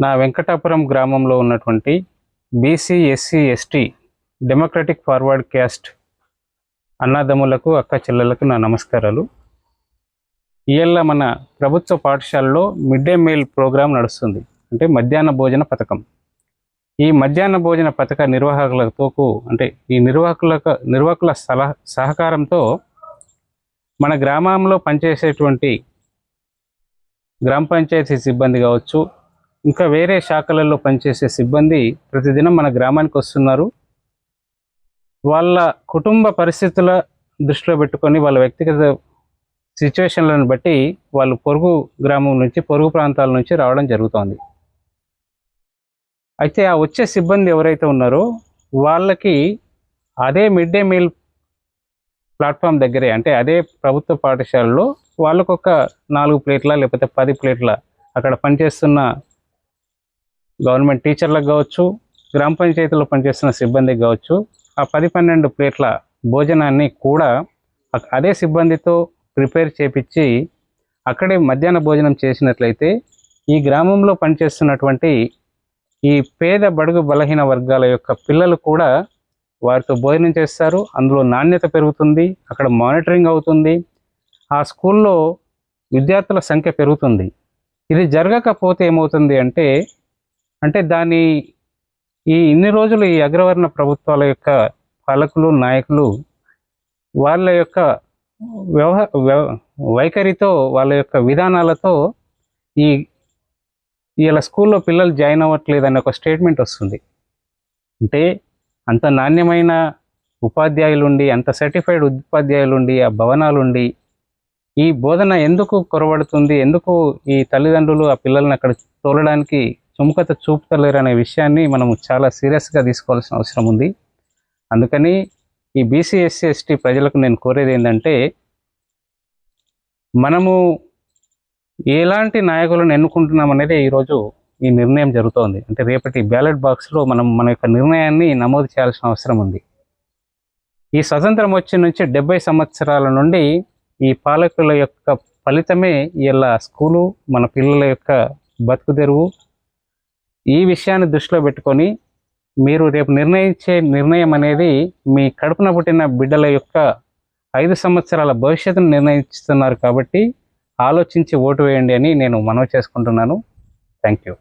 నా వెంకటాపురం గ్రామంలో ఉన్నటువంటి BC SC ST democratic forward caste అన్నదమ్ములకు అక్క చెల్లెలకు నా నమస్కారాలు. ఇవాళ మన ప్రభుత్వ పాఠశాలలో మిడ్ డే మీల్ ప్రోగ్రాం నడుస్తుంది. అంటే మధ్యాహ్న భోజన పథకం. ఈ మధ్యాహ్న భోజన పథక నిర్వాహకులతో అంటే ఈ నిర్వాహకులకు నిర్వాహకుల సలహా సహకారంతో మన గ్రామంలో పనిచేసేటువంటి గ్రామ పంచాయతీ సిబ్బంది కావచ్చు ఇంకా వేరే శాఖలలో పనిచేసే సిబ్బంది ప్రతిదినం మన గ్రామానికి వస్తున్నారు. వాళ్ళ కుటుంబ పరిస్థితుల దృష్టిలో పెట్టుకొని వాళ్ళ వ్యక్తిగత సిచ్యువేషన్లను బట్టి వాళ్ళు పొరుగు గ్రామం నుంచి పొరుగు ప్రాంతాల నుంచి రావడం జరుగుతోంది. అయితే ఆ వచ్చే సిబ్బంది ఎవరైతే ఉన్నారో వాళ్ళకి అదే మిడ్ డే మీల్ ప్లాట్ఫామ్ దగ్గరే అంటే అదే ప్రభుత్వ పాఠశాలలో వాళ్ళకు ఒక నాలుగు ప్లేట్ల లేకపోతే పది ప్లేట్ల అక్కడ పనిచేస్తున్న గవర్నమెంట్ టీచర్లకు కావచ్చు గ్రామ పంచాయతీలో పనిచేస్తున్న సిబ్బందికి కావచ్చు ఆ పది పన్నెండు ప్లేట్ల భోజనాన్ని కూడా అదే సిబ్బందితో ప్రిపేర్ చేపించి అక్కడే మధ్యాహ్న భోజనం చేసినట్లయితే ఈ గ్రామంలో పనిచేస్తున్నటువంటి ఈ పేద బడుగు బలహీన వర్గాల యొక్క పిల్లలు కూడా వారితో భోజనం చేస్తారు. అందులో నాణ్యత పెరుగుతుంది అక్కడ మానిటరింగ్ అవుతుంది. ఆ స్కూల్లో విద్యార్థుల సంఖ్య పెరుగుతుంది. ఇది జరగకపోతే ఏమవుతుంది అంటే అంటే దాని ఈ ఇన్ని రోజులు ఈ అగ్రవర్ణ ప్రభుత్వాల యొక్క పాలకులు నాయకులు వాళ్ళ యొక్క వ్యవహ వైఖరితో వాళ్ళ యొక్క విధానాలతో ఈ ఇలా స్కూల్లో పిల్లలు జాయిన్ అవ్వట్లేదు అనే ఒక స్టేట్మెంట్ వస్తుంది. అంటే అంత నాణ్యమైన ఉపాధ్యాయులుండి అంత సర్టిఫైడ్ ఉపాధ్యాయులు ఉండి ఆ భవనాలు ఉండి ఈ బోధన ఎందుకు కొరబడుతుంది ఎందుకు ఈ తల్లిదండ్రులు ఆ పిల్లల్ని అక్కడ తోలడానికి సుముఖత చూపుతలేరు అనే విషయాన్ని మనము చాలా సీరియస్గా తీసుకోవాల్సిన అవసరం ఉంది. అందుకని ఈ బీసీ ఎస్సీ ఎస్టీ ప్రజలకు నేను కోరేది ఏంటంటే మనము ఎలాంటి నాయకులను ఎన్నుకుంటున్నాం అనేది ఈరోజు ఈ నిర్ణయం జరుగుతోంది. అంటే రేపటి బ్యాలెట్ బాక్స్లో మనం మన యొక్క నిర్ణయాన్ని నమోదు చేయాల్సిన అవసరం ఉంది. ఈ స్వతంత్రం వచ్చి నుంచి డెబ్బై సంవత్సరాల నుండి ఈ పాలకుల యొక్క ఫలితమే ఇలా స్కూలు మన పిల్లల యొక్క బతుకు తెరువు ఈ విషయాన్ని దృష్టిలో పెట్టుకొని మీరు రేపు నిర్ణయించే నిర్ణయం అనేది మీ కడుపున పుట్టిన బిడ్డల యొక్క ఐదు సంవత్సరాల భవిష్యత్తును నిర్ణయిస్తున్నారు కాబట్టి ఆలోచించి ఓటు వేయండి అని నేను మనవి చేసుకుంటున్నాను. Thank you.